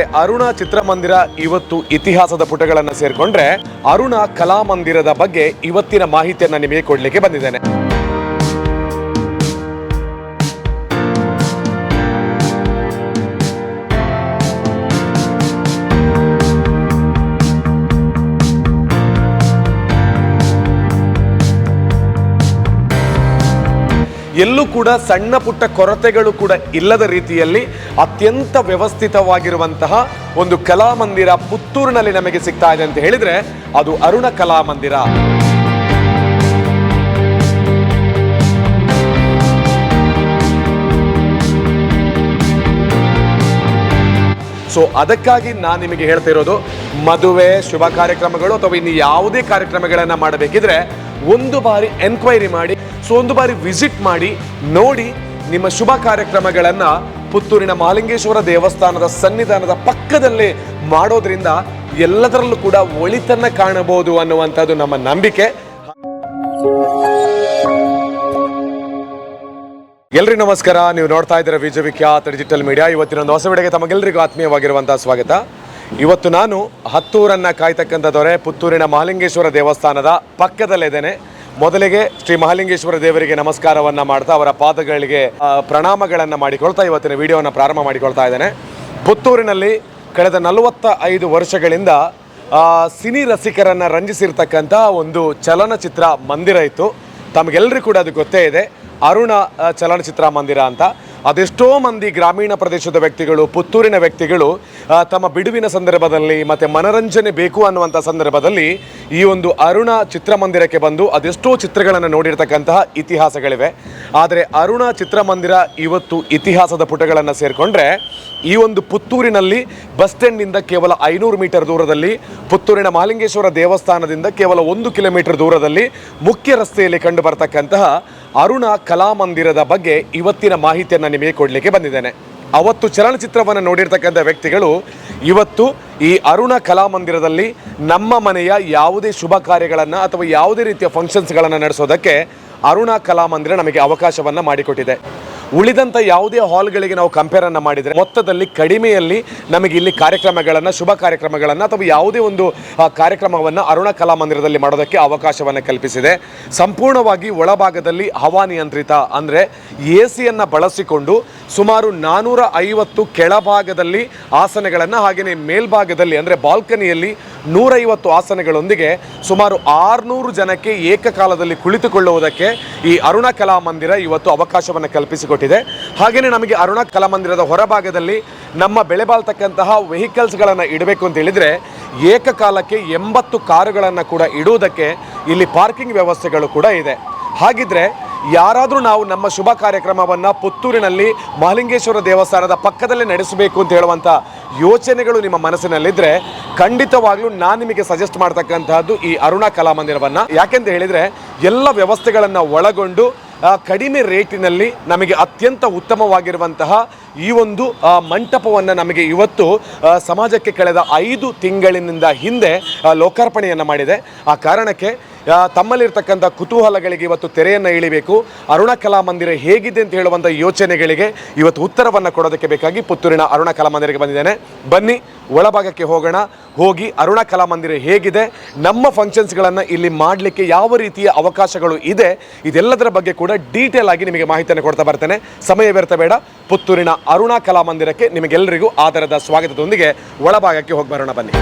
ಅರುಣ ಚಿತ್ರಮಂದಿರ ಇವತ್ತು ಇತಿಹಾಸದ ಪುಟಗಳನ್ನು ಸೇರಿಕೊಂಡ್ರೆ ಅರುಣ ಕಲಾಮಂದಿರದ ಬಗ್ಗೆ ಇವತ್ತಿನ ಮಾಹಿತಿಯನ್ನು ನಿಮಗೆ ಕೊಡಲಿಕ್ಕೆ ಬಂದಿದ್ದೇನೆ. ಎಲ್ಲೂ ಕೂಡ ಸಣ್ಣ ಪುಟ್ಟ ಕೊರತೆಗಳು ಕೂಡ ಇಲ್ಲದ ರೀತಿಯಲ್ಲಿ ಅತ್ಯಂತ ವ್ಯವಸ್ಥಿತವಾಗಿರುವಂತಹ ಒಂದು ಕಲಾಮಂದಿರ ಪುತ್ತೂರಿನಲ್ಲಿ ನಮಗೆ ಸಿಗ್ತಾ ಇದೆ ಅಂತ ಹೇಳಿದ್ರೆ ಅದು ಅರುಣ ಕಲಾಮಂದಿರ ಸೊ ಅದಕ್ಕಾಗಿ ನಾನು ನಿಮಗೆ ಹೇಳ್ತಾ ಇರೋದು, ಮದುವೆ, ಶುಭ ಕಾರ್ಯಕ್ರಮಗಳು ಅಥವಾ ಇನ್ನು ಯಾವುದೇ ಕಾರ್ಯಕ್ರಮಗಳನ್ನು ಮಾಡಬೇಕಿದ್ರೆ ಒಂದು ಬಾರಿ ಎನ್ಕ್ವೈರಿ ಮಾಡಿ ಸೊ ಒಂದು ಬಾರಿ ವಿಸಿಟ್ ಮಾಡಿ, ನೋಡಿ ನಿಮ್ಮ ಶುಭ ಕಾರ್ಯಕ್ರಮಗಳನ್ನು ಪುತ್ತೂರಿನ ಮಾಲಿಂಗೇಶ್ವರ ದೇವಸ್ಥಾನದ ಸನ್ನಿಧಾನದ ಪಕ್ಕದಲ್ಲೇ ಮಾಡೋದ್ರಿಂದ ಎಲ್ಲದರಲ್ಲೂ ಕೂಡ ಒಳಿತನ್ನ ಕಾಣಬಹುದು ಅನ್ನುವಂಥದ್ದು ನಮ್ಮ ನಂಬಿಕೆ. ಎಲ್ರಿಗೂ ನಮಸ್ಕಾರ. ನೀವು ನೋಡ್ತಾ ಇದ್ದೀರಾ ವಿಜಯ ವಿಖ್ಯಾತ ಡಿಜಿಟಲ್ ಮೀಡಿಯಾ. ಇವತ್ತಿನ ಒಂದು ಹೊಸ ವಿಡಿಯೋಗೆ ತಮಗೆಲ್ಲರಿಗೂ ಆತ್ಮೀಯವಾಗಿರುವಂತಹ ಸ್ವಾಗತ. ಇವತ್ತು ನಾನು ಹತ್ತೂರನ್ನ ದೊರೆ ಪುತ್ತೂರಿನ ಮಹಾಲಿಂಗೇಶ್ವರ ದೇವಸ್ಥಾನದ ಪಕ್ಕದಲ್ಲಿದ್ದೇನೆ ಮೊದಲಿಗೆ ಶ್ರೀ ಮಹಾಲಿಂಗೇಶ್ವರ ದೇವರಿಗೆ ನಮಸ್ಕಾರವನ್ನ ಮಾಡ್ತಾ ಅವರ ಪಾದಗಳಿಗೆ ಪ್ರಣಾಮಗಳನ್ನು ಮಾಡಿಕೊಳ್ತಾ ಇವತ್ತಿನ ವಿಡಿಯೋವನ್ನು ಪ್ರಾರಂಭ ಮಾಡಿಕೊಳ್ತಾ ಇದ್ದೇನೆ. ಪುತ್ತೂರಿನಲ್ಲಿ ಕಳೆದ ನಲವತ್ತ ಐದು ವರ್ಷಗಳಿಂದ ಸಿನಿ ರಸಿಕರನ್ನ ರಂಜಿಸಿರ್ತಕ್ಕಂಥ ಒಂದು ಚಲನಚಿತ್ರ ಮಂದಿರ ಇತ್ತು. ತಮಗೆಲ್ಲರಿಗೂ ಕೂಡ ಅದು ಗೊತ್ತೇ ಇದೆ. ಅರುಣ ಚಲನಚಿತ್ರ ಮಂದಿರ ಅಂತ. ಅದೆಷ್ಟೋ ಮಂದಿ ಗ್ರಾಮೀಣ ಪ್ರದೇಶದ ವ್ಯಕ್ತಿಗಳು, ಪುತ್ತೂರಿನ ವ್ಯಕ್ತಿಗಳು ತಮ್ಮ ಬಿಡುವಿನ ಸಂದರ್ಭದಲ್ಲಿ ಮತ್ತು ಮನರಂಜನೆ ಬೇಕು ಅನ್ನುವಂಥ ಸಂದರ್ಭದಲ್ಲಿ ಈ ಒಂದು ಅರುಣ ಚಿತ್ರಮಂದಿರಕ್ಕೆ ಬಂದು ಅದೆಷ್ಟೋ ಚಿತ್ರಗಳನ್ನು ನೋಡಿರ್ತಕ್ಕಂತಹ ಇತಿಹಾಸಗಳಿವೆ. ಆದರೆ ಅರುಣ ಚಿತ್ರಮಂದಿರ ಇವತ್ತು ಇತಿಹಾಸದ ಪುಟಗಳನ್ನು ಸೇರಿಕೊಂಡ್ರೆ ಈ ಒಂದು ಪುತ್ತೂರಿನಲ್ಲಿ ಬಸ್ ಸ್ಟ್ಯಾಂಡ್ನಿಂದ ಕೇವಲ ಐನೂರು ಮೀಟರ್ ದೂರದಲ್ಲಿ, ಪುತ್ತೂರಿನ ಮಹಾಲಿಂಗೇಶ್ವರ ದೇವಸ್ಥಾನದಿಂದ ಕೇವಲ ಒಂದು ಕಿಲೋಮೀಟರ್ ದೂರದಲ್ಲಿ ಮುಖ್ಯ ರಸ್ತೆಯಲ್ಲಿ ಕಂಡು ಬರ್ತಕ್ಕಂತಹ ಅರುಣ ಕಲಾಮಂದಿರದ ಬಗ್ಗೆ ಇವತ್ತಿನ ಮಾಹಿತಿಯನ್ನು ನಿಮಗೆ ಕೊಡಲಿಕ್ಕೆ ಬಂದಿದ್ದೇನೆ. ಅವತ್ತು ಚಲನಚಿತ್ರವನ್ನು ನೋಡಿರ್ತಕ್ಕಂಥ ವ್ಯಕ್ತಿಗಳು ಇವತ್ತು ಈ ಅರುಣ ಕಲಾಮಂದಿರದಲ್ಲಿ ನಮ್ಮ ಮನೆಯ ಯಾವುದೇ ಶುಭ ಕಾರ್ಯಗಳನ್ನು ಅಥವಾ ಯಾವುದೇ ರೀತಿಯ ಫಂಕ್ಷನ್ಸ್ಗಳನ್ನು ನಡೆಸೋದಕ್ಕೆ ಅರುಣ ಕಲಾಮಂದಿರ ನಮಗೆ ಅವಕಾಶವನ್ನು ಮಾಡಿಕೊಟ್ಟಿದೆ. ಉಳಿದಂಥ ಯಾವುದೇ ಹಾಲ್ಗಳಿಗೆ ನಾವು ಕಂಪೇರನ್ನು ಮಾಡಿದರೆ ಮೊತ್ತದಲ್ಲಿ ಕಡಿಮೆಯಲ್ಲಿ ನಮಗೆ ಇಲ್ಲಿ ಕಾರ್ಯಕ್ರಮಗಳನ್ನು, ಶುಭ ಕಾರ್ಯಕ್ರಮಗಳನ್ನು ಅಥವಾ ಯಾವುದೇ ಒಂದು ಕಾರ್ಯಕ್ರಮವನ್ನ ಅರುಣ ಕಲಾಮಂದಿರದಲ್ಲಿ ಮಾಡೋದಕ್ಕೆ ಅವಕಾಶವನ್ನು ಕಲ್ಪಿಸಿದೆ. ಸಂಪೂರ್ಣವಾಗಿ ಒಳಭಾಗದಲ್ಲಿ ಹವಾನಿಯಂತ್ರಿತ ಅಂದರೆ ಎ ಸಿಯನ್ನು ಬಳಸಿಕೊಂಡು ಸುಮಾರು ನಾನೂರ ಐವತ್ತು ಕೆಳಭಾಗದಲ್ಲಿ ಆಸನಗಳನ್ನು ಹಾಗೆಯೇ ಮೇಲ್ಭಾಗದಲ್ಲಿ ಅಂದರೆ ಬಾಲ್ಕನಿಯಲ್ಲಿ ನೂರೈವತ್ತು ಆಸನಗಳೊಂದಿಗೆ ಸುಮಾರು ಆರುನೂರು ಜನಕ್ಕೆ ಏಕಕಾಲದಲ್ಲಿ ಕುಳಿತುಕೊಳ್ಳುವುದಕ್ಕೆ ಈ ಅರುಣ ಕಲಾಮಂದಿರ ಇವತ್ತು ಅವಕಾಶವನ್ನು ಕಲ್ಪಿಸಿಕೊಟ್ಟಿದೆ. ಹಾಗೆಯೇ ನಮಗೆ ಅರುಣ ಕಲಾಮಂದಿರದ ಹೊರಭಾಗದಲ್ಲಿ ನಮ್ಮ ಬೆಳೆ ಬಾಳ್ತಕ್ಕಂತಹ ವೆಹಿಕಲ್ಸ್ಗಳನ್ನು ಇಡಬೇಕು ಅಂತ ಹೇಳಿದರೆ ಏಕಕಾಲಕ್ಕೆ ಎಂಬತ್ತು ಕಾರುಗಳನ್ನು ಕೂಡ ಇಡುವುದಕ್ಕೆ ಇಲ್ಲಿ ಪಾರ್ಕಿಂಗ್ ವ್ಯವಸ್ಥೆಗಳು ಕೂಡ ಇದೆ. ಹಾಗಿದ್ರೆ ಯಾರಾದರೂ ನಾವು ನಮ್ಮ ಶುಭ ಕಾರ್ಯಕ್ರಮವನ್ನು ಪುತ್ತೂರಿನಲ್ಲಿ ಮಹಲಿಂಗೇಶ್ವರ ದೇವಸ್ಥಾನದ ಪಕ್ಕದಲ್ಲೇ ನಡೆಸಬೇಕು ಅಂತ ಹೇಳುವಂಥ ಯೋಚನೆಗಳು ನಿಮ್ಮ ಮನಸ್ಸಿನಲ್ಲಿದ್ದರೆ ಖಂಡಿತವಾಗ್ಲೂ ನಾನು ನಿಮಗೆ ಸಜೆಸ್ಟ್ ಮಾಡ್ತಕ್ಕಂತಹದ್ದು ಈ ಅರುಣ ಕಲಾಮಂದಿರವನ್ನು ಯಾಕೆಂತ ಹೇಳಿದರೆ ಎಲ್ಲ ವ್ಯವಸ್ಥೆಗಳನ್ನು ಒಳಗೊಂಡು ಕಡಿಮೆ ರೇಟಿನಲ್ಲಿ ನಮಗೆ ಅತ್ಯಂತ ಉತ್ತಮವಾಗಿರುವಂತಹ ಈ ಒಂದು ಮಂಟಪವನ್ನು ನಮಗೆ ಇವತ್ತು ಸಮಾಜಕ್ಕೆ ಕಳೆದ ಐದು ತಿಂಗಳಿನಿಂದ ಹಿಂದೆ ಲೋಕಾರ್ಪಣೆಯನ್ನು ಮಾಡಿದೆ. ಆ ಕಾರಣಕ್ಕೆ ತಮ್ಮಲ್ಲಿರ್ತಕ್ಕಂಥ ಕುತೂಹಲಗಳಿಗೆ ಇವತ್ತು ತೆರೆಯನ್ನು ಇಳಿಬೇಕು. ಅರುಣ ಕಲಾಮಂದಿರ ಹೇಗಿದೆ ಅಂತ ಹೇಳುವಂಥ ಯೋಚನೆಗಳಿಗೆ ಇವತ್ತು ಉತ್ತರವನ್ನು ಕೊಡೋದಕ್ಕೆ ಬೇಕಾಗಿ ಪುತ್ತೂರಿನ ಅರುಣ ಕಲಾಮಂದಿರಕ್ಕೆ ಬಂದಿದ್ದೇನೆ. ಬನ್ನಿ, ಒಳಭಾಗಕ್ಕೆ ಹೋಗೋಣ. ಹೋಗಿ, ಅರುಣ ಕಲಾಮಂದಿರ ಹೇಗಿದೆ? ನಮ್ಮ ಫಂಕ್ಷನ್ಸ್ಗಳನ್ನು ಇಲ್ಲಿ ಮಾಡಲಿಕ್ಕೆ ಯಾವ ರೀತಿಯ ಅವಕಾಶಗಳು ಇದೆ? ಇದೆಲ್ಲದರ ಬಗ್ಗೆ ಕೂಡ ಡೀಟೇಲ್ ಆಗಿ ನಿಮಗೆ ಮಾಹಿತಿಯನ್ನು ಕೊಡ್ತಾ ಬರ್ತೇನೆ. ಸಮಯ ವ್ಯರ್ಥ ಬೇಡ. ಪುತ್ತೂರಿನ ಅರುಣ ಕಲಾಮಂದಿರಕ್ಕೆ ನಿಮಗೆಲ್ಲರಿಗೂ ಆಧಾರದ ಸ್ವಾಗತದೊಂದಿಗೆ ಒಳಭಾಗಕ್ಕೆ ಹೋಗಿ ಬರೋಣ ಬನ್ನಿ.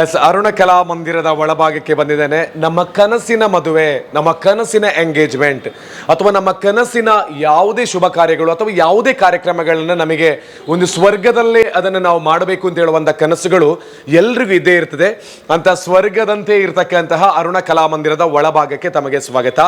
ಎಸ್, ಅರುಣ ಕಲಾ ಮಂದಿರದ ಒಳಭಾಗಕ್ಕೆ ಬಂದಿದ್ದೇನೆ. ನಮ್ಮ ಕನಸಿನ ಮದುವೆ, ನಮ್ಮ ಕನಸಿನ ಎಂಗೇಜ್ಮೆಂಟ್ ಅಥವಾ ನಮ್ಮ ಕನಸಿನ ಯಾವುದೇ ಶುಭ ಕಾರ್ಯಗಳು ಅಥವಾ ಯಾವುದೇ ಕಾರ್ಯಕ್ರಮಗಳನ್ನ ನಮಗೆ ಒಂದು ಸ್ವರ್ಗದಲ್ಲೇ ಅದನ್ನು ನಾವು ಮಾಡಬೇಕು ಅಂತ ಹೇಳುವಂಥ ಕನಸುಗಳು ಎಲ್ರಿಗೂ ಇದ್ದೇ ಇರ್ತದೆ. ಅಂತ ಸ್ವರ್ಗದಂತೆ ಇರತಕ್ಕಂತಹ ಅರುಣ ಕಲಾ ಮಂದಿರದ ಒಳಭಾಗಕ್ಕೆ ತಮಗೆ ಸ್ವಾಗತ.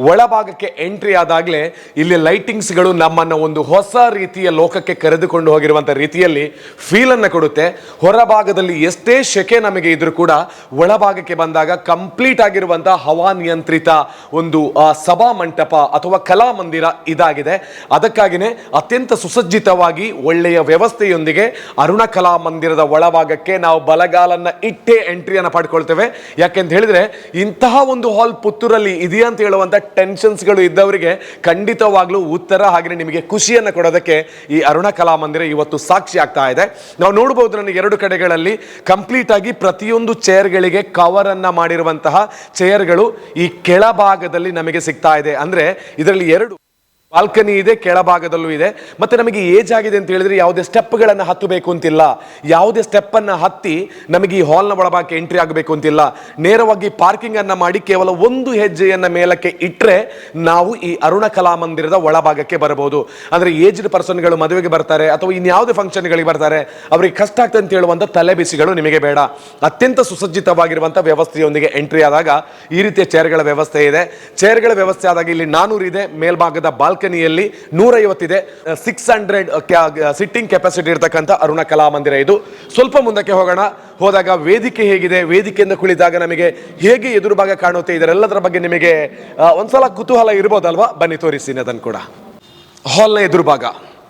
ಒಳಭಾಗಕ್ಕೆ ಎಂಟ್ರಿ ಆದಾಗಲೇ ಇಲ್ಲಿ ಲೈಟಿಂಗ್ಸ್ಗಳು ನಮ್ಮನ್ನು ಒಂದು ಹೊಸ ರೀತಿಯ ಲೋಕಕ್ಕೆ ಕರೆದುಕೊಂಡು ಹೋಗಿರುವಂಥ ರೀತಿಯಲ್ಲಿ ಫೀಲನ್ನು ಕೊಡುತ್ತೆ. ಹೊರಭಾಗದಲ್ಲಿ ಎಷ್ಟೇ ಶೆಕೆ ನಮಗೆ ಇದ್ರೂ ಕೂಡ ಒಳಭಾಗಕ್ಕೆ ಬಂದಾಗ ಕಂಪ್ಲೀಟ್ ಆಗಿರುವಂತಹ ಹವಾನಿಯಂತ್ರಿತ ಒಂದು ಸಭಾ ಮಂಟಪ ಅಥವಾ ಕಲಾ ಮಂದಿರ ಇದಾಗಿದೆ. ಅದಕ್ಕಾಗಿನೇ ಅತ್ಯಂತ ಸುಸಜ್ಜಿತವಾಗಿ ಒಳ್ಳೆಯ ವ್ಯವಸ್ಥೆಯೊಂದಿಗೆ ಅರುಣ ಕಲಾ ಮಂದಿರದ ಒಳಭಾಗಕ್ಕೆ ನಾವು ಬಲಗಾಲನ್ನ ಇಟ್ಟೇ ಎಂಟ್ರಿಯನ್ನು ಪಡ್ಕೊಳ್ತೇವೆ. ಯಾಕೆಂತ ಹೇಳಿದ್ರೆ ಇಂತಹ ಒಂದು ಹಾಲ್ ಪುತ್ತೂರಲ್ಲಿ ಇದೆಯಾ ಅಂತ ಹೇಳುವಂತ ಟೆನ್ಷನ್ಸ್ಗಳು ಇದ್ದವರಿಗೆ ಖಂಡಿತವಾಗ್ಲೂ ಉತ್ತರ ಹಾಗೆ ನಿಮಗೆ ಖುಷಿಯನ್ನು ಕೊಡೋದಕ್ಕೆ ಈ ಅರುಣ ಕಲಾ ಮಂದಿರ ಇವತ್ತು ಸಾಕ್ಷಿ ಆಗ್ತಾ ಇದೆ. ನಾವು ನೋಡಬಹುದು ನನಗೆ ಎರಡು ಕಡೆಗಳಲ್ಲಿ ಕಂಪ್ಲೀಟ್ ಆಗಿ ಪ್ರತಿಯೊಂದು ಚೇರ್ಗಳಿಗೆ ಕವರ್ ಅನ್ನ ಮಾಡಿರುವಂತಹ ಚೇರ್ಗಳು ಈ ಕೆಳಭಾಗದಲ್ಲಿ ನಮಗೆ ಸಿಗ್ತಾ ಇದೆ. ಅಂದ್ರೆ ಇದರಲ್ಲಿ ಎರಡು ಬಾಲ್ಕನಿ ಇದೆ, ಕೆಳಭಾಗದಲ್ಲೂ ಇದೆ. ಮತ್ತೆ ನಮಗೆ ಏಜ್ ಆಗಿದೆ ಅಂತ ಹೇಳಿದ್ರೆ ಯಾವುದೇ ಸ್ಟೆಪ್ಗಳನ್ನು ಹತ್ತಬೇಕು ಅಂತಿಲ್ಲ. ಯಾವುದೇ ಸ್ಟೆಪ್ ಅನ್ನ ಹತ್ತಿ ನಮಗೆ ಈ ಹಾಲ್ನ ಒಳಭಾಗಕ್ಕೆ ಎಂಟ್ರಿ ಆಗಬೇಕು ಅಂತಿಲ್ಲ. ನೇರವಾಗಿ ಪಾರ್ಕಿಂಗನ್ನು ಮಾಡಿ ಕೇವಲ ಒಂದು ಹೆಜ್ಜೆಯನ್ನ ಮೇಲಕ್ಕೆ ಇಟ್ಟರೆ ನಾವು ಈ ಅರುಣ ಕಲಾ ಮಂದಿರದ ಒಳಭಾಗಕ್ಕೆ ಬರಬಹುದು. ಅಂದ್ರೆ ಏಜ್ಡ್ ಪರ್ಸನ್ಗಳು ಮದುವೆಗೆ ಬರ್ತಾರೆ ಅಥವಾ ಇನ್ಯಾವುದೇ ಫಂಕ್ಷನ್ಗಳಿಗೆ ಬರ್ತಾರೆ, ಅವರಿಗೆ ಕಷ್ಟ ಆಗ್ತದೆ ಅಂತ ಹೇಳುವಂತ ತಲೆ ಬಿಸಿಗಳು ನಿಮಗೆ ಬೇಡ. ಅತ್ಯಂತ ಸುಸಜ್ಜಿತವಾಗಿರುವಂಥ ವ್ಯವಸ್ಥೆಯೊಂದಿಗೆ ಎಂಟ್ರಿ ಆದಾಗ ಈ ರೀತಿಯ ಚೇರ್ಗಳ ವ್ಯವಸ್ಥೆ ಇದೆ. ಚೇರ್ಗಳ ವ್ಯವಸ್ಥೆ ಆದಾಗ ಇಲ್ಲಿ ನಾನೂರು ಇದೆ, ಮೇಲ್ಭಾಗದ ಬಾಲ್ಕನಿಯಲ್ಲಿ ನೂರೈವತ್ತಿದೆ. ಸಿಕ್ಸ್ ಹಂಡ್ರೆಡ್ ಸಿಟ್ಟಿಂಗ್ ಕೆಪಾಸಿಟಿ ಇರತಕ್ಕಂಥ ಅರುಣ ಕಲಾ ಮಂದಿರ ಇದು. ಸ್ವಲ್ಪ ಮುಂದಕ್ಕೆ ಹೋಗೋಣ. ಹೋದಾಗ ವೇದಿಕೆ ಹೇಗಿದೆ? ವೇದಿಕೆಯಿಂದ ಕುಳಿದಾಗ ನಮಗೆ ಹೇಗೆ ಎದುರು ಭಾಗ ಕಾಣುತ್ತೆ? ಇದರೆಲ್ಲದರ ಬಗ್ಗೆ ನಿಮಗೆ ಒಂದ್ಸಲ ಕುತೂಹಲ ಇರ್ಬೋದಲ್ವಾ? ಬನ್ನಿ ತೋರಿಸ್ತೀನಿ ಅದನ್ನು ಕೂಡ. ಹಾಲ್ನ ಎದುರು ಭಾಗ.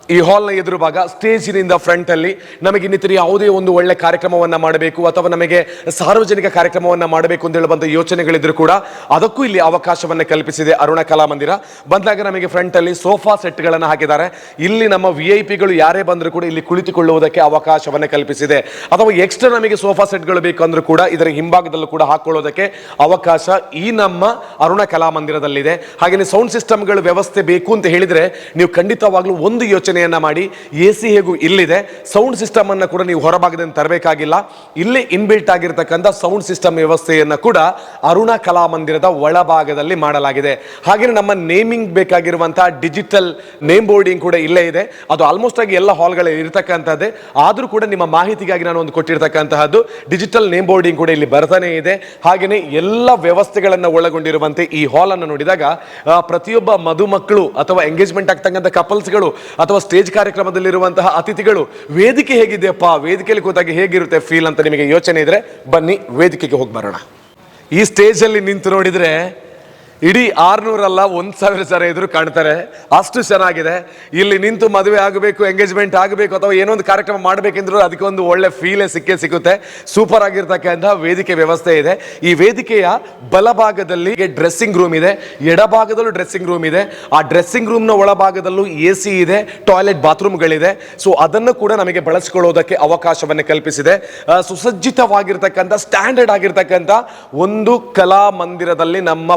ಈ ಹಾಲ್ನ ಎದುರು ಭಾಗ ಸ್ಟೇಜಿನಿಂದ ಫ್ರಂಟ್ ಅಲ್ಲಿ ನಮಗೆ ಇನ್ನಿತರ ಯಾವುದೇ ಒಂದು ಒಳ್ಳೆ ಕಾರ್ಯಕ್ರಮವನ್ನ ಮಾಡಬೇಕು ಅಥವಾ ನಮಗೆ ಸಾರ್ವಜನಿಕ ಕಾರ್ಯಕ್ರಮವನ್ನು ಮಾಡಬೇಕು ಅಂತ ಹೇಳುವಂಥ ಯೋಚನೆಗಳಿದ್ರು ಕೂಡ ಅದಕ್ಕೂ ಇಲ್ಲಿ ಅವಕಾಶವನ್ನ ಕಲ್ಪಿಸಿದೆ ಅರುಣ ಕಲಾ ಮಂದಿರ. ಬಂದಾಗ ನಮಗೆ ಫ್ರಂಟ್ ಅಲ್ಲಿ ಸೋಫಾ ಸೆಟ್ಗಳನ್ನು ಹಾಕಿದ್ದಾರೆ. ಇಲ್ಲಿ ನಮ್ಮ ವಿ ಐ ಪಿಗಳು ಯಾರೇ ಬಂದರೂ ಕೂಡ ಇಲ್ಲಿ ಕುಳಿತುಕೊಳ್ಳುವುದಕ್ಕೆ ಅವಕಾಶವನ್ನ ಕಲ್ಪಿಸಿದೆ. ಅಥವಾ ಎಕ್ಸ್ಟ್ರಾ ನಮಗೆ ಸೋಫಾ ಸೆಟ್ಗಳು ಬೇಕಂದ್ರೂ ಕೂಡ ಇದರ ಹಿಂಭಾಗದಲ್ಲೂ ಕೂಡ ಹಾಕೊಳ್ಳೋದಕ್ಕೆ ಅವಕಾಶ ಈ ನಮ್ಮ ಅರುಣ ಕಲಾ ಮಂದಿರದಲ್ಲಿದೆ. ಹಾಗೆಯೇ ಸೌಂಡ್ ಸಿಸ್ಟಮ್ಗಳ ವ್ಯವಸ್ಥೆ ಬೇಕು ಅಂತ ಹೇಳಿದ್ರೆ ನೀವು ಖಂಡಿತವಾಗ್ಲೂ ಒಂದು ಯೋಚನೆಯನ್ನ ಮಾಡಿ ಎ ಸಿ ಹೇಗೂ ಇಲ್ಲಿದೆ. ಸೌಂಡ್ ಸಿಸ್ಟಮ್ ಅನ್ನ ಕೂಡ ನೀವು ಹೊರಭಾಗದಿಂದ ತರಬೇಕಾಗಿಲ್ಲ. ಇಲ್ಲಿ ಇನ್ಬಿಲ್ಟ್ ಆಗಿರ್ತಕ್ಕಂಥ ಸೌಂಡ್ ಸಿಸ್ಟಮ್ ವ್ಯವಸ್ಥೆಯನ್ನ ಕೂಡ ಅರುಣ ಕಲಾ ಮಂದಿರದ ಒಳಭಾಗದಲ್ಲಿ ಮಾಡಲಾಗಿದೆ. ಹಾಗೆ ನಮ್ಮ ನೇಮಿಂಗ್ ಬೇಕಾಗಿರುವಂತಹ ಡಿಜಿಟಲ್ ನೇಮ್ ಬೋರ್ಡಿಂಗ್ ಕೂಡ ಇಲ್ಲೇ ಇದೆ. ಅದು ಆಲ್ಮೋಸ್ಟ್ ಆಗಿ ಎಲ್ಲ ಹಾಲ್ಗಳಲ್ಲಿ ಇರತಕ್ಕಂಥದ್ದೇ. ಆದರೂ ಕೂಡ ನಿಮ್ಮ ಮಾಹಿತಿಗಾಗಿ ನಾನು ಒಂದು ಕೊಟ್ಟಿರ್ತಕ್ಕಂತಹದ್ದು ಡಿಜಿಟಲ್ ನೇಮ್ ಬೋರ್ಡಿಂಗ್ ಕೂಡ ಇಲ್ಲಿ ಬರ್ತಾನೆ ಇದೆ. ಹಾಗೆಯೇ ಎಲ್ಲ ವ್ಯವಸ್ಥೆಗಳನ್ನು ಒಳಗೊಂಡಿರುವಂತೆ ಈ ಹಾಲ್ ಅನ್ನು ನೋಡಿದಾಗ ಪ್ರತಿಯೊಬ್ಬ ಮಧುಮಕ್ಕಳು ಅಥವಾ ಎಂಗೇಜ್ಮೆಂಟ್ ಆಗ್ತಕ್ಕಂಥ ಕಪಲ್ಸ್ಗಳು ಅಥವಾ ಸ್ಟೇಜ್ ಕಾರ್ಯಕ್ರಮದಲ್ಲಿರುವಂತಹ ಅತಿಥಿಗಳು, ವೇದಿಕೆ ಹೇಗಿದೆಯಪ್ಪ? ವೇದಿಕೆಯಲ್ಲಿ ಕೂತಾಗಿ ಹೇಗಿರುತ್ತೆ ಫೀಲ್ ಅಂತ ನಿಮಗೆ ಯೋಚನೆ ಇದ್ರೆ ಬನ್ನಿ, ವೇದಿಕೆಗೆ ಹೋಗಿ ಬರೋಣ. ಈ ಸ್ಟೇಜ್ ಅಲ್ಲಿ ನಿಂತು ನೋಡಿದ್ರೆ ಇಡೀ ಆರ್ನೂರಲ್ಲ ಒಂದ್ ಸಾವಿರ ಜನ ಎದುರು ಕಾಣ್ತಾರೆ. ಅಷ್ಟು ಚೆನ್ನಾಗಿದೆ. ಇಲ್ಲಿ ನಿಂತು ಮದುವೆ ಆಗಬೇಕು ಎಂಗೇಜ್ಮೆಂಟ್ ಆಗಬೇಕು ಅಥವಾ ಏನೋ ಒಂದು ಕಾರ್ಯಕ್ರಮ ಮಾಡಬೇಕೆಂದ್ರೂ ಅದಕ್ಕೆ ಒಂದು ಒಳ್ಳೆ ಫೀಲೇ ಸಿಕ್ಕೇ ಸಿಗುತ್ತೆ. ಸೂಪರ್ ಆಗಿರ್ತಕ್ಕಂಥ ವೇದಿಕೆ ವ್ಯವಸ್ಥೆ ಇದೆ. ಈ ವೇದಿಕೆಯ ಬಲಭಾಗದಲ್ಲಿ ಡ್ರೆಸ್ಸಿಂಗ್ ರೂಮ್ ಇದೆ. ಎಡಭಾಗದಲ್ಲೂ ಡ್ರೆಸ್ಸಿಂಗ್ ರೂಮ್ ಇದೆ. ಆ ಡ್ರೆಸ್ಸಿಂಗ್ ರೂಮ್ನ ಒಳಭಾಗದಲ್ಲೂ ಎ ಸಿ ಇದೆ ಟಾಯ್ಲೆಟ್ ಬಾತ್ರೂಮ್ಗಳಿದೆ ಸೊ ಅದನ್ನು ಕೂಡ ನಮಗೆ ಬಳಸಿಕೊಳ್ಳೋದಕ್ಕೆ ಅವಕಾಶವನ್ನು ಕಲ್ಪಿಸಿದೆ. ಸುಸಜ್ಜಿತವಾಗಿರ್ತಕ್ಕಂಥ ಸ್ಟ್ಯಾಂಡರ್ಡ್ ಆಗಿರ್ತಕ್ಕಂಥ ಒಂದು ಕಲಾ ಮಂದಿರದಲ್ಲಿ ನಮ್ಮ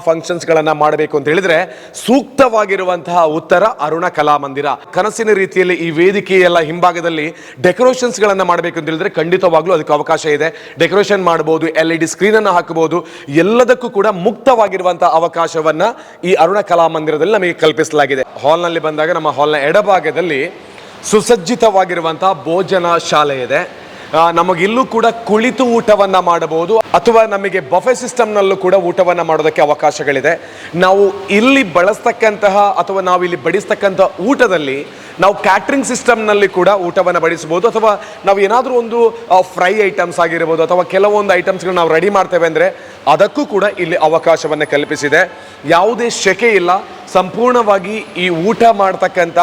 ಫಂಕ್ಷನ್ಸ್ಗಳನ್ನ ಮಾಡಬೇಕು ಅಂತ ಹೇಳಿದ್ರೆ ಸೂಕ್ತವಾಗಿರುವಂತಹ ಉತ್ತರ ಅರುಣ ಕಲಾ ಮಂದಿರ. ಕನಸಿನ ರೀತಿಯಲ್ಲಿ ಈ ವೇದಿಕೆಯೆಲ್ಲ ಹಿಂಭಾಗದಲ್ಲಿ ಡೆಕೋರೇಷನ್ಸ್ ಗಳನ್ನ ಮಾಡಬೇಕು ಅಂತ ಹೇಳಿದ್ರೆ ಖಂಡಿತವಾಗ್ಲೂ ಅದಕ್ಕೆ ಅವಕಾಶ ಇದೆ. ಡೆಕೋರೇಷನ್ ಮಾಡಬಹುದು ಎಲ್ ಇ ಡಿ ಸ್ಕ್ರೀನ್ ಅನ್ನು ಹಾಕಬಹುದು, ಎಲ್ಲದಕ್ಕೂ ಕೂಡ ಮುಕ್ತವಾಗಿರುವಂತಹ ಅವಕಾಶವನ್ನ ಈ ಅರುಣ ಕಲಾ ಮಂದಿರದಲ್ಲಿ ನಮಗೆ ಕಲ್ಪಿಸಲಾಗಿದೆ. ಹಾಲ್ನಲ್ಲಿ ಬಂದಾಗ ನಮ್ಮ ಹಾಲ್ನ ಎಡಭಾಗದಲ್ಲಿ ಸುಸಜ್ಜಿತವಾಗಿರುವಂತಹ ಭೋಜನ ಶಾಲೆ ಇದೆ. ನಮಗಿಲ್ಲೂ ಕೂಡ ಕುಳಿತು ಊಟವನ್ನ ಮಾಡಬಹುದು ಅಥವಾ ನಮಗೆ ಬಫೆ ಸಿಸ್ಟಮ್ನಲ್ಲೂ ಕೂಡ ಊಟವನ್ನ ಮಾಡೋದಕ್ಕೆ ಅವಕಾಶಗಳಿದೆ. ನಾವು ಇಲ್ಲಿ ಬಳಸ್ತಕ್ಕಂತಹ ಅಥವಾ ನಾವು ಇಲ್ಲಿ ಬಡಿಸ್ತಕ್ಕಂಥ ಊಟದಲ್ಲಿ ನಾವು ಕ್ಯಾಟ್ರಿಂಗ್ ಸಿಸ್ಟಮ್ನಲ್ಲಿ ಕೂಡ ಊಟವನ್ನು ಬಡಿಸಬಹುದು ಅಥವಾ ನಾವು ಏನಾದರೂ ಒಂದು ಫ್ರೈ ಐಟಮ್ಸ್ ಆಗಿರ್ಬೋದು ಅಥವಾ ಕೆಲವೊಂದು ಐಟಮ್ಸ್ಗಳು ನಾವು ರೆಡಿ ಮಾಡ್ತೇವೆ ಅಂದರೆ ಅದಕ್ಕೂ ಕೂಡ ಇಲ್ಲಿ ಅವಕಾಶವನ್ನು ಕಲ್ಪಿಸಿದೆ. ಯಾವುದೇ ಶೆಕೆ ಇಲ್ಲ. ಸಂಪೂರ್ಣವಾಗಿ ಈ ಊಟ ಮಾಡ್ತಕ್ಕಂಥ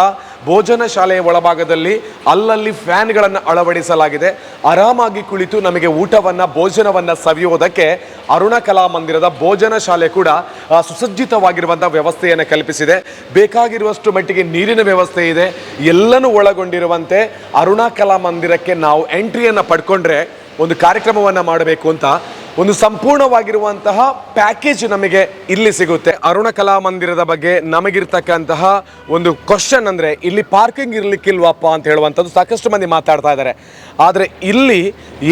ಭೋಜನ ಶಾಲೆಯ ಒಳಭಾಗದಲ್ಲಿ ಅಲ್ಲಲ್ಲಿ ಫ್ಯಾನ್ಗಳನ್ನು ಅಳವಡಿಸಲಾಗಿದೆ. ಆರಾಮಾಗಿ ಕುಳಿತು ನಮಗೆ ಊಟವನ್ನ, ಭೋಜನವನ್ನ ಸವಿಯುವುದಕ್ಕೆ ಅರುಣ ಕಲಾ ಮಂದಿರದ ಭೋಜನ ಶಾಲೆ ಕೂಡ ಸುಸಜ್ಜಿತವಾಗಿರುವಂಥ ವ್ಯವಸ್ಥೆಯನ್ನು ಕಲ್ಪಿಸಿದೆ. ಬೇಕಾಗಿರುವಷ್ಟು ಮಟ್ಟಿಗೆ ನೀರಿನ ವ್ಯವಸ್ಥೆ ಇದೆ. ಎಲ್ಲನೂ ಒಳಗೊಂಡಿರುವಂತೆ ಅರುಣ ಕಲಾ ಮಂದಿರಕ್ಕೆ ನಾವು ಎಂಟ್ರಿಯನ್ನು ಪಡ್ಕೊಂಡ್ರೆ ಒಂದು ಕಾರ್ಯಕ್ರಮವನ್ನು ಮಾಡಬೇಕು ಅಂತ ಒಂದು ಸಂಪೂರ್ಣವಾಗಿರುವಂತಹ ಪ್ಯಾಕೇಜ್ ನಮಗೆ ಇಲ್ಲಿ ಸಿಗುತ್ತೆ. ಅರುಣ ಕಲಾ ಮಂದಿರದ ಬಗ್ಗೆ ನಮಗಿರ್ತಕ್ಕಂತಹ ಒಂದು ಕ್ವಶನ್ ಅಂದ್ರೆ, ಇಲ್ಲಿ ಪಾರ್ಕಿಂಗ್ ಇರಲಿಕ್ಕಿಲ್ವಪ್ಪ ಅಂತ ಹೇಳುವಂಥದ್ದು ಸಾಕಷ್ಟು ಮಂದಿ ಮಾತಾಡ್ತಾ ಇದ್ದಾರೆ. ಆದರೆ ಇಲ್ಲಿ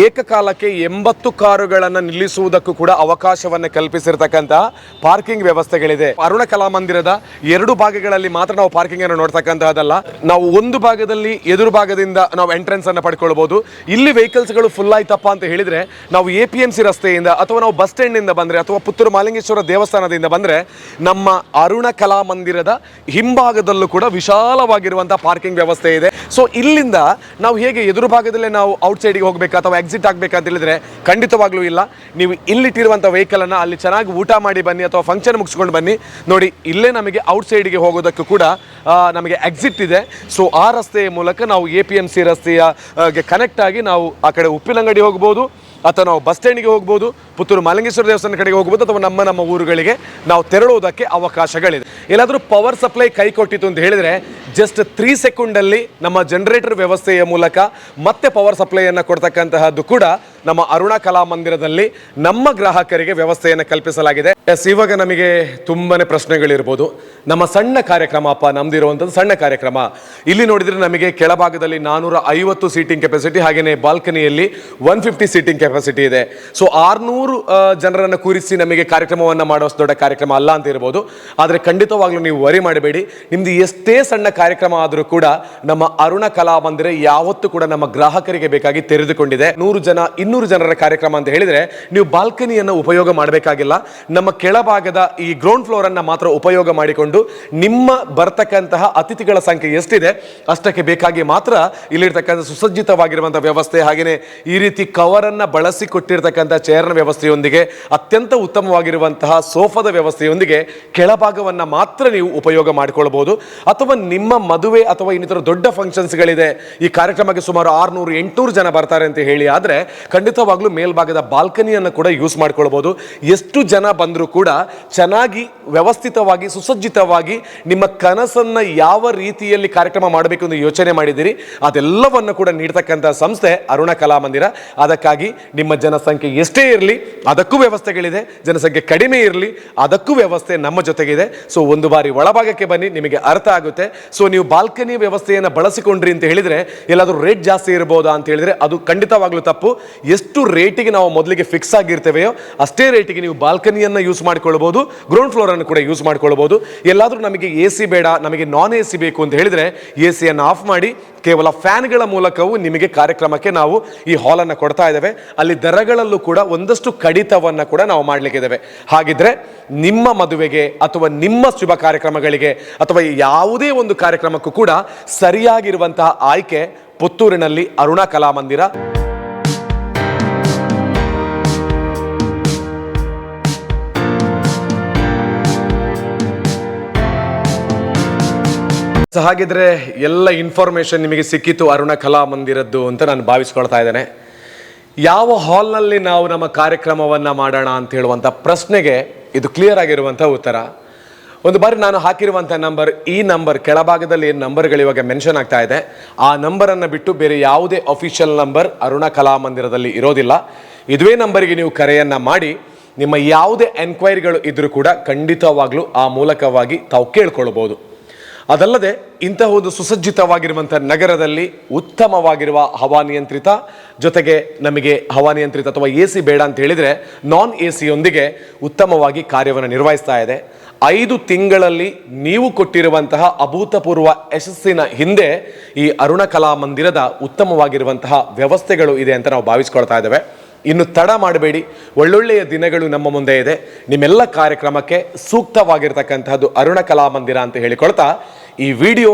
ಏಕಕಾಲಕ್ಕೆ ಎಂಬತ್ತು ಕಾರುಗಳನ್ನು ನಿಲ್ಲಿಸುವುದಕ್ಕೂ ಕೂಡ ಅವಕಾಶವನ್ನು ಕಲ್ಪಿಸಿರ್ತಕ್ಕಂತಹ ಪಾರ್ಕಿಂಗ್ ವ್ಯವಸ್ಥೆಗಳಿದೆ. ಅರುಣ ಕಲಾ ಮಂದಿರದ ಎರಡು ಭಾಗಗಳಲ್ಲಿ ಮಾತ್ರ ನಾವು ಪಾರ್ಕಿಂಗ್ ಅನ್ನು ನೋಡ್ತಕ್ಕಂತಹದ್ದಲ್ಲ ನಾವು ಒಂದು ಭಾಗದಲ್ಲಿ ಎದುರು ಭಾಗದಿಂದ ನಾವು ಎಂಟ್ರೆನ್ಸ್ ಅನ್ನು ಪಡ್ಕೊಳ್ಬಹುದು ಇಲ್ಲಿ ವೆಹಿಕಲ್ಸ್ಗಳು ಫುಲ್ ಆಯ್ತಪ್ಪ ಅಂತ ಹೇಳಿದ್ರೆ, ನಾವು ಎ ಪಿ ಎಂ ಸಿ ರಸ್ತೆಯಿಂದ ಅಥವಾ ನಾವು ಬಸ್ ಸ್ಟ್ಯಾಂಡಿಂದ ಬಂದರೆ ಅಥವಾ ಪುತ್ತೂರು ಮಾಲಿಂಗೇಶ್ವರ ದೇವಸ್ಥಾನದಿಂದ ಬಂದ್ರೆ ನಮ್ಮ ಅರುಣ ಕಲಾ ಮಂದಿರದ ಹಿಂಭಾಗದಲ್ಲೂ ಕೂಡ ವಿಶಾಲವಾಗಿರುವಂಥ ಪಾರ್ಕಿಂಗ್ ವ್ಯವಸ್ಥೆ ಇದೆ. ಸೊ ಇಲ್ಲಿಂದ ನಾವು ಹೇಗೆ ಎದುರು ಭಾಗದಲ್ಲೇ ನಾವು ಔಟ್ ಸೈಡ್ಗೆ ಹೋಗಬೇಕು ಅಥವಾ ಎಕ್ಸಿಟ್ ಆಗಬೇಕಂತ ಹೇಳಿದ್ರೆ ಖಂಡಿತವಾಗ್ಲೂ ಇಲ್ಲ. ನೀವು ಇಲ್ಲಿಟ್ಟಿರುವಂಥ ವೆಹಿಕಲ್ ಅನ್ನ ಅಲ್ಲಿ ಚೆನ್ನಾಗಿ ಊಟ ಮಾಡಿ ಬನ್ನಿ ಅಥವಾ ಫಂಕ್ಷನ್ ಮುಗಿಸ್ಕೊಂಡು ಬನ್ನಿ. ನೋಡಿ, ಇಲ್ಲೇ ನಮಗೆ ಔಟ್ ಸೈಡ್ಗೆ ಹೋಗೋದಕ್ಕೂ ಕೂಡ ನಮಗೆ ಎಕ್ಸಿಟ್ ಇದೆ. ಸೊ ಆ ರಸ್ತೆಯ ಮೂಲಕ ನಾವು ಎ ಪಿ ಎಂ ಸಿ ರಸ್ತೆಯ ಕನೆಕ್ಟ್ ಆಗಿ ನಾವು ಆ ಕಡೆ ಉಪ್ಪಿನಂಗಡಿ ಹೋಗ್ಬೋದು. ಅಥವಾ ನಾವು ಬಸ್ ಸ್ಟ್ಯಾಂಡ್ಗೆ ಹೋಗ್ಬೋದು, ಪುತ್ತೂರು ಮಲಂಗೇಶ್ವರ ದೇವಸ್ಥಾನ ಕಡೆಗೆ ಹೋಗ್ಬೋದು, ಅಥವಾ ನಮ್ಮ ನಮ್ಮ ಊರುಗಳಿಗೆ ನಾವು ತೆರಳುವುದಕ್ಕೆ ಅವಕಾಶಗಳಿದೆ. ಎಲ್ಲಾದರೂ ಪವರ್ ಸಪ್ಲೈ ಕೈ ಕೊಟ್ಟಿತ್ತು ಅಂತ ಹೇಳಿದರೆ ಜಸ್ಟ್ ತ್ರೀ ಸೆಕೆಂಡಲ್ಲಿ ನಮ್ಮ ಜನರೇಟರ್ ವ್ಯವಸ್ಥೆಯ ಮೂಲಕ ಮತ್ತೆ ಪವರ್ ಸಪ್ಲೈಯನ್ನು ಕೊಡ್ತಕ್ಕಂತಹದ್ದು ಕೂಡ ನಮ್ಮ ಅರುಣ ಕಲಾ ಮಂದಿರದಲ್ಲಿ ನಮ್ಮ ಗ್ರಾಹಕರಿಗೆ ವ್ಯವಸ್ಥೆಯನ್ನು ಕಲ್ಪಿಸಲಾಗಿದೆ. ಎಸ್, ಇವಾಗ ನಮಗೆ ತುಂಬಾನೇ ಪ್ರಶ್ನೆಗಳಿರ್ಬೋದು. ನಮ್ಮ ಸಣ್ಣ ಕಾರ್ಯಕ್ರಮ ಅಪ್ಪ ನಮ್ದಿರುವಂಥದ್ದು ಸಣ್ಣ ಕಾರ್ಯಕ್ರಮ. ಇಲ್ಲಿ ನೋಡಿದ್ರೆ ನಮಗೆ ಕೆಳಭಾಗದಲ್ಲಿ ನಾನೂರ ಐವತ್ತು ಸೀಟಿಂಗ್ ಕೆಪಾಸಿಟಿ ಹಾಗೆಯೇ ಬಾಲ್ಕನಿಯಲ್ಲಿ ಒನ್ ಫಿಫ್ಟಿ ಸೀಟಿಂಗ್ ಕೆಪಾಸಿಟಿ ಇದೆ. ಸೊ ಆರುನೂರು ಜನರನ್ನು ಕೂರಿಸಿ ನಮಗೆ ಕಾರ್ಯಕ್ರಮವನ್ನು ಮಾಡುವಷ್ಟು ದೊಡ್ಡ ಕಾರ್ಯಕ್ರಮ ಅಲ್ಲ ಅಂತ ಇರ್ಬೋದು. ಆದರೆ ಖಂಡಿತವಾಗ್ಲೂ ನೀವು ವರಿ ಮಾಡಬೇಡಿ. ನಿಮ್ದು ಎಷ್ಟೇ ಸಣ್ಣ ಕಾರ್ಯಕ್ರಮ ಆದರೂ ಕೂಡ ನಮ್ಮ ಅರುಣ ಕಲಾ ಮಂದಿರ ಯಾವತ್ತೂ ಕೂಡ ನಮ್ಮ ಗ್ರಾಹಕರಿಗೆ ಬೇಕಾಗಿ ತೆರೆದುಕೊಂಡಿದೆ. ನೂರು ಜನ ಇನ್ನೂರು ಜನರ ಕಾರ್ಯಕ್ರಮ ಅಂತ ಹೇಳಿದರೆ ನೀವು ಬಾಲ್ಕನಿಯನ್ನು ಉಪಯೋಗ ಮಾಡಬೇಕಾಗಿಲ್ಲ. ನಮ್ಮ ಕೆಳಭಾಗದ ಈ ಗ್ರೌಂಡ್ ಫ್ಲೋರ್ ಅನ್ನ ಮಾತ್ರ ಉಪಯೋಗ ಮಾಡಿಕೊಂಡು ನಿಮ್ಮ ಬರ್ತಕ್ಕಂತಹ ಅತಿಥಿಗಳ ಸಂಖ್ಯೆ ಎಷ್ಟಿದೆ ಅಷ್ಟಕ್ಕೆ ಬೇಕಾಗಿ ಮಾತ್ರ ಇಲ್ಲಿರ್ತಕ್ಕಂಥ ಸುಸಜ್ಜಿತವಾಗಿರುವಂಥ ವ್ಯವಸ್ಥೆ ಹಾಗೆಯೇ ಈ ರೀತಿ ಕವರ್ ಅನ್ನ ಬಳಸಿ ಕೊಟ್ಟಿರ್ತಕ್ಕಂಥ ಚೇರ್ನ ವ್ಯವಸ್ಥೆಯೊಂದಿಗೆ ಅತ್ಯಂತ ಉತ್ತಮವಾಗಿರುವಂತಹ ಸೋಫಾದ ವ್ಯವಸ್ಥೆಯೊಂದಿಗೆ ಕೆಳಭಾಗವನ್ನ ಮಾತ್ರ ನೀವು ಉಪಯೋಗ ಮಾಡಿಕೊಳ್ಳಬಹುದು ಅಥವಾ ನಿಮ್ಮ ಮದುವೆ ಅಥವಾ ಇನ್ನಿತರ ದೊಡ್ಡ ಫಂಕ್ಷನ್ಸ್ಗಳಿದೆ ಈ ಕಾರ್ಯಕ್ರಮಕ್ಕೆ ಸುಮಾರು ಆರ್ನೂರು, ಎಂಟುನೂರು ಜನ ಬರ್ತಾರೆ ಅಂತ ಹೇಳಿ ಆದ್ರೆ ಖಂಡಿತವಾಗ್ಲೂ ಮೇಲ್ಭಾಗದ ಬಾಲ್ಕನಿಯನ್ನು ಕೂಡ ಯೂಸ್ ಮಾಡ್ಕೊಳ್ಬೋದು. ಎಷ್ಟು ಜನ ಬಂದರೂ ಕೂಡ ಚೆನ್ನಾಗಿ ವ್ಯವಸ್ಥಿತವಾಗಿ, ಸುಸಜ್ಜಿತವಾಗಿ ನಿಮ್ಮ ಕನಸನ್ನ ಯಾವ ರೀತಿಯಲ್ಲಿ ಕಾರ್ಯಕ್ರಮ ಮಾಡಬೇಕು ಎಂದು ಯೋಚನೆ ಮಾಡಿದ್ದೀರಿ. ಅದೆಲ್ಲವನ್ನು ಕೂಡ ನೀಡ್ತಕ್ಕಂಥ ಸಂಸ್ಥೆ ಅರುಣ ಕಲಾ ಮಂದಿರ. ಅದಕ್ಕಾಗಿ ನಿಮ್ಮ ಜನಸಂಖ್ಯೆ ಎಷ್ಟೇ ಇರಲಿ, ಅದಕ್ಕೂ ವ್ಯವಸ್ಥೆಗಳಿದೆ. ಜನಸಂಖ್ಯೆ ಕಡಿಮೆ ಇರಲಿ, ಅದಕ್ಕೂ ವ್ಯವಸ್ಥೆ ನಮ್ಮ ಜೊತೆಗಿದೆ. ಸೊ ಒಂದು ಬಾರಿ ಒಳಭಾಗಕ್ಕೆ ಬನ್ನಿ, ನಿಮಗೆ ಅರ್ಥ ಆಗುತ್ತೆ. ಸೊ ನೀವು ಬಾಲ್ಕನಿ ವ್ಯವಸ್ಥೆಯನ್ನು ಬಳಸಿಕೊಂಡ್ರಿ ಅಂತ ಹೇಳಿದರೆ, ಎಲ್ಲಾದರೂ ರೇಟ್ ಜಾಸ್ತಿ ಇರ್ಬೋದಾ ಅಂತ ಹೇಳಿದರೆ ಅದು ಖಂಡಿತವಾಗ್ಲೂ ತಪ್ಪು. ಎಷ್ಟು ರೇಟಿಗೆ ನಾವು ಮೊದಲಿಗೆ ಫಿಕ್ಸ್ ಆಗಿರ್ತೇವೆಯೋ ಅಷ್ಟೇ ರೇಟಿಗೆ ನೀವು ಬಾಲ್ಕನಿಯನ್ನು ಯೂಸ್ ಮಾಡ್ಕೊಳ್ಬೋದು ಗ್ರೌಂಡ್ ಫ್ಲೋರನ್ನು ಕೂಡ ಯೂಸ್ ಮಾಡ್ಕೊಳ್ಬೋದು. ಎಲ್ಲಾದರೂ ನಮಗೆ ಎ ಸಿ ಬೇಡ, ನಮಗೆ ನಾನ್ ಎ ಸಿ ಬೇಕು ಅಂತ ಹೇಳಿದರೆ ಎ ಸಿಯನ್ನು ಆಫ್ ಮಾಡಿ, ಕೇವಲ ಫ್ಯಾನ್ಗಳ ಮೂಲಕವೂ ನಿಮಗೆ ಕಾರ್ಯಕ್ರಮಕ್ಕೆ ನಾವು ಈ ಹಾಲನ್ನು ಕೊಡ್ತಾ ಇದ್ದೇವೆ. ಅಲ್ಲಿ ದರಗಳಲ್ಲೂ ಕೂಡ ಒಂದಷ್ಟು ಕಡಿತವನ್ನು ಕೂಡ ನಾವು ಮಾಡಲಿಕ್ಕಿದ್ದೇವೆ ಹಾಗಿದ್ರೆ ನಿಮ್ಮ ಮದುವೆಗೆ ಅಥವಾ ನಿಮ್ಮ ಶುಭ ಕಾರ್ಯಕ್ರಮಗಳಿಗೆ ಅಥವಾ ಯಾವುದೇ ಒಂದು ಕಾರ್ಯಕ್ರಮಕ್ಕೂ ಕೂಡ ಸರಿಯಾಗಿರುವಂತಹ ಆಯ್ಕೆ ಪುತ್ತೂರಿನಲ್ಲಿ ಅರುಣ ಕಲಾಮಂದಿರ. ಸೊ ಹಾಗಿದ್ರೆ ಎಲ್ಲ ಇನ್ಫಾರ್ಮೇಷನ್ ನಿಮಗೆ ಸಿಕ್ಕಿತು ಅರುಣ ಕಲಾ ಮಂದಿರದ್ದು ಅಂತ ನಾನು ಭಾವಿಸ್ಕೊಳ್ತಾ ಇದ್ದೇನೆ. ಯಾವ ಹಾಲ್ನಲ್ಲಿ ನಾವು ನಮ್ಮ ಕಾರ್ಯಕ್ರಮವನ್ನು ಮಾಡೋಣ ಅಂತ ಹೇಳುವಂಥ ಪ್ರಶ್ನೆಗೆ ಇದು ಕ್ಲಿಯರ್ ಆಗಿರುವಂಥ ಉತ್ತರ. ಒಂದು ಬಾರಿ ನಾನು ಹಾಕಿರುವಂಥ ನಂಬರ್ ಈ ನಂಬರ್ ಕೆಳಭಾಗದಲ್ಲಿ ಏನು ನಂಬರ್ಗಳು ಇವಾಗ ಮೆನ್ಷನ್ ಆಗ್ತಾ ಇದೆ. ಆ ನಂಬರನ್ನು ಬಿಟ್ಟು ಬೇರೆ ಯಾವುದೇ ಅಫಿಷಿಯಲ್ ನಂಬರ್ ಅರುಣ ಕಲಾ ಮಂದಿರದಲ್ಲಿ ಇರೋದಿಲ್ಲ. ಇದುವೇ ನಂಬರಿಗೆ ನೀವು ಕರೆಯನ್ನು ಮಾಡಿ, ನಿಮ್ಮ ಯಾವುದೇ ಎನ್ಕ್ವೈರಿಗಳು ಇದ್ದರೂ ಕೂಡ ಖಂಡಿತವಾಗ್ಲೂ ಆ ಮೂಲಕವಾಗಿ ತಾವು ಕೇಳ್ಕೊಳ್ಬೋದು. ಅದಲ್ಲದೆ ಇಂತಹ ಒಂದು ಸುಸಜ್ಜಿತವಾಗಿರುವಂಥ ನಗರದಲ್ಲಿ ಉತ್ತಮವಾಗಿರುವ ಹವಾನಿಯಂತ್ರಿತ ಜೊತೆಗೆ ನಮಗೆ ಹವಾನಿಯಂತ್ರಿತ ಅಥವಾ ಎ ಸಿ ಬೇಡ ಅಂತ ಹೇಳಿದರೆ ನಾನ್ ಎ ಸಿಯೊಂದಿಗೆ ಉತ್ತಮವಾಗಿ ಕಾರ್ಯವನ್ನು ನಿರ್ವಹಿಸ್ತಾ ಇದೆ. ಐದು ತಿಂಗಳಲ್ಲಿ ನೀವು ಕೊಟ್ಟಿರುವಂತಹ ಅಭೂತಪೂರ್ವ ಯಶಸ್ಸಿನ ಹಿಂದೆ ಈ ಅರುಣ ಕಲಾ ಮಂದಿರದ ಉತ್ತಮವಾಗಿರುವಂತಹ ವ್ಯವಸ್ಥೆಗಳು ಇದೆ ಅಂತ ನಾವು ಭಾವಿಸ್ಕೊಳ್ತಾ ಇದ್ದೇವೆ. ಇನ್ನು ತಡ ಮಾಡಬೇಡಿ. ಒಳ್ಳೊಳ್ಳೆಯ ದಿನಗಳು ನಮ್ಮ ಮುಂದೆ ಇದೆ. ನಿಮ್ಮೆಲ್ಲ ಕಾರ್ಯಕ್ರಮಕ್ಕೆ ಸೂಕ್ತವಾಗಿರ್ತಕ್ಕಂತಹದ್ದು ಅರುಣ ಕಲಾ ಮಂದಿರ ಅಂತ ಹೇಳಿಕೊಳ್ತಾ, ಈ ವಿಡಿಯೋ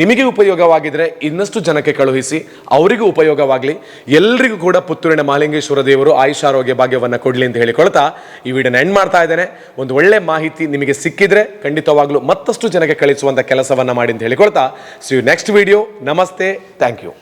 ನಿಮಗೆ ಉಪಯೋಗವಾಗಿದ್ರೆ ಇನ್ನಷ್ಟು ಜನಕ್ಕೆ ಕಳುಹಿಸಿ, ಅವರಿಗೂ ಉಪಯೋಗವಾಗಲಿ. ಎಲ್ರಿಗೂ ಕೂಡ ಪುತ್ತೂರಿನ ಮಾಲಿಂಗೇಶ್ವರ ದೇವರು ಆಯುಷಾರೋಗ್ಯ ಭಾಗ್ಯವನ್ನು ಕೊಡಲಿ ಅಂತ ಹೇಳಿಕೊಳ್ತಾ, ಈ ವಿಡಿಯೋನ ಎಂಡ್ ಮಾಡ್ತಾ ಇದ್ದೇನೆ. ಒಂದು ಒಳ್ಳೆ ಮಾಹಿತಿ ನಿಮಗೆ ಸಿಕ್ಕಿದ್ರೆ ಖಂಡಿತವಾಗ್ಲೂ ಮತ್ತಷ್ಟು ಜನಕ್ಕೆ ಕಳಿಸುವಂಥ ಕೆಲಸವನ್ನು ಮಾಡಿ ಅಂತ ಹೇಳಿಕೊಳ್ತಾ. ಸಿ ನೆಕ್ಸ್ಟ್ ವಿಡಿಯೋ ನಮಸ್ತೆ. Thank you